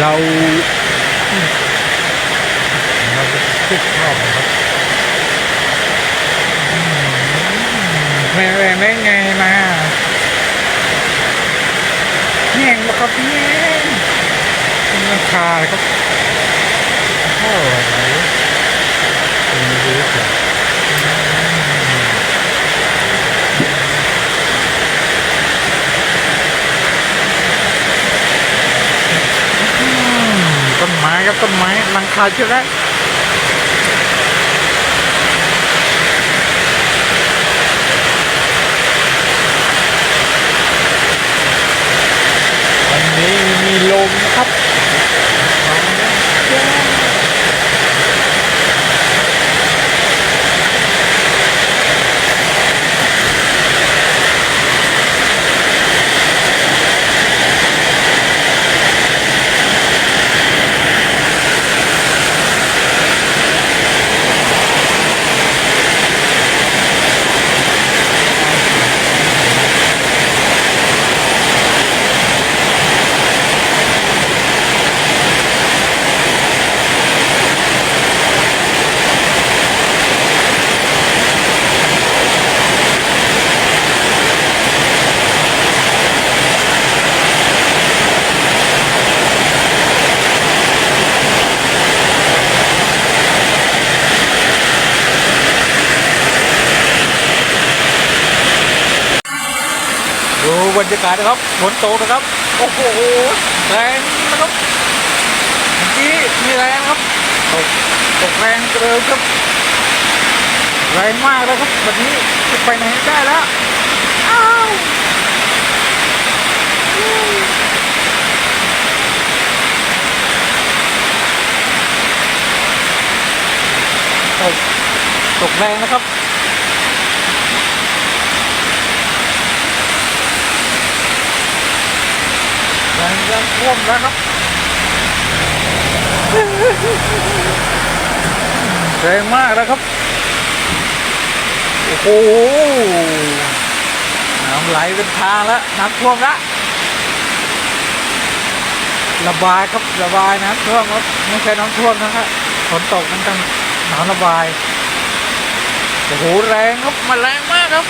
เราเราจะคิดรอบนะครับแม่แม่แม่ไงมาแง่งแล้วครับแง่งเป็นราคาเลยครับโอ้โหเป็นดีกว่า นไม้ครับต้นไม้หลังคาเชื่อแล้วนนี้มีลมนะครับ ดูบรรยากาศนะครับฝนตกนะครับ โอ้โหแรงนะครับเมื่อกี้มีแรงครับตกตกแรงเกินครับแรงมากเลยครับวันนี้จะไปไหนได้แล้วอ้าวตกตกแรงนะครับ แรงยัง ท่วมแล้วครับแรงมากแล้วครับ โอ้โห น้ำไหลเป็นทางแล้วน้ำท่วมล้วระบายครับระบายน้ำท่วมครับไม่ใช่น้ำท่วมนะครับฝนตกมันต้องน้ำระบายโอ้โหแรงครับมันแรงมากครับ